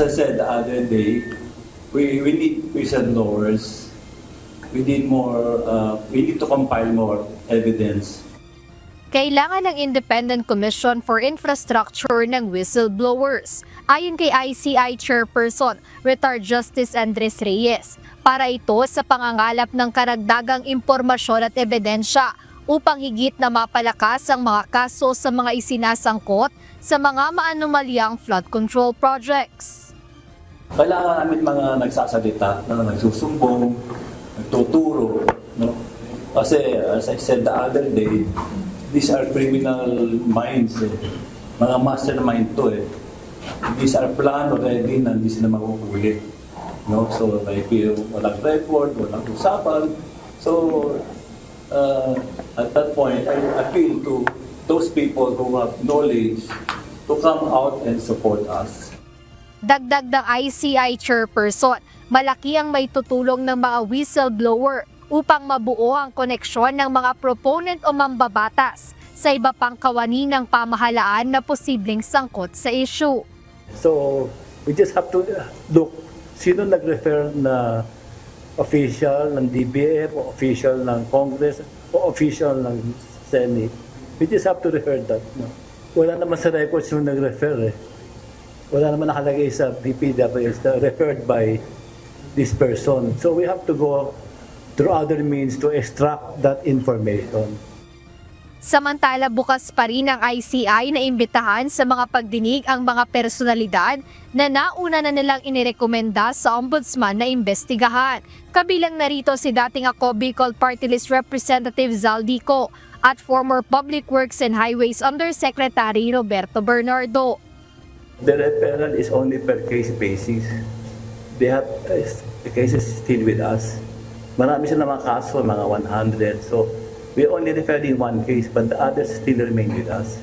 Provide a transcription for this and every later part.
I said the other day, we, we need whistleblowers. We need more, uh, we need to compile more evidence. Kailangan ng Independent Commission for Infrastructure ng whistleblowers, ayon kay ICI Chairperson, retired Justice Andres Reyes, para ito sa pangangalap ng karagdagang impormasyon at ebidensya upang higit na mapalakas ang mga kaso sa mga isinasangkot sa mga maanomalyang flood control projects. Kailangan namin mga nagsasalita, na nagsusumbong, nagtuturo. No? Kasi as I said the other day, these are criminal minds. Eh. Mga mastermind to eh. These are plan already na hindi sila makukulit. No? So, like, walang record, walang usapan. So, uh, at that point, I appeal to those people who have knowledge to come out and support us. Dagdag ng ICI chairperson, malaki ang may tutulong ng mga whistleblower upang mabuo ang koneksyon ng mga proponent o mambabatas sa iba pang kawani ng pamahalaan na posibleng sangkot sa issue. So, we just have to uh, look sino nag-refer na official ng DBF o official ng Congress o official ng Senate. We just have to refer that. No? Wala naman sa records yung nag-refer eh. Wala naman nakalagay sa DPWS na referred by this person. So we have to go through other means to extract that information. Samantala bukas pa rin ang ICI na imbitahan sa mga pagdinig ang mga personalidad na nauna na nilang inirekomenda sa ombudsman na imbestigahan. Kabilang narito si dating ako Bicol Party List Representative Zaldico at former Public Works and Highways Undersecretary Roberto Bernardo. The referral is only per case basis. They have uh, the cases still with us. Marami sila mga kaso, mga 100. So we only referred in one case, but the others still remain with us.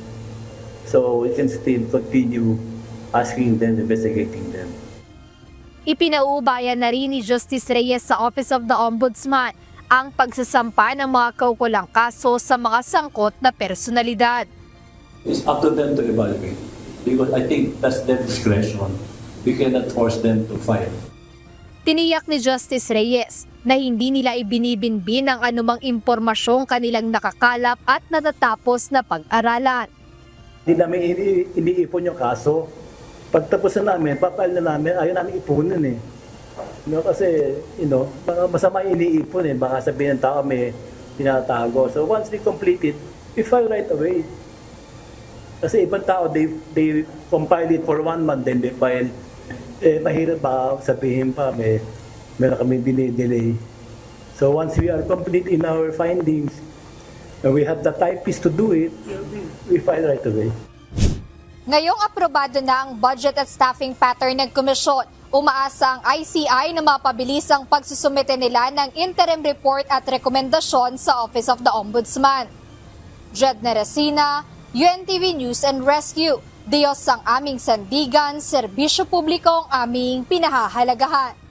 So we can still continue asking them, investigating them. Ipinauubayan na rin ni Justice Reyes sa Office of the Ombudsman ang pagsasampa ng mga kaukulang kaso sa mga sangkot na personalidad. It's up to them to evaluate because I think that's their discretion. We cannot force them to file. Tiniyak ni Justice Reyes na hindi nila ibinibinbin ang anumang impormasyong kanilang nakakalap at natatapos na pag-aralan. Hindi namin ini- iniipon yung kaso. Pagtapos na namin, papal na namin, ayaw namin ipunin eh. You know, kasi, you know, masama iniipon eh. Baka sabihin ng tao may tinatago. So once we complete it, we file right away. Kasi ibang tao, they, they compile it for one month, then they file. Eh, mahirap ba sabihin pa, may meron kami delay-delay. So once we are complete in our findings, and we have the typist to do it, we file right away. Ngayong aprobado na ang budget at staffing pattern ng komisyon, umaasa ang ICI na mapabilis ang pagsusumite nila ng interim report at rekomendasyon sa Office of the Ombudsman. Jed Neresina, UNTV News and Rescue. Diyos ang aming sandigan, serbisyo publiko ang aming pinahahalagahan.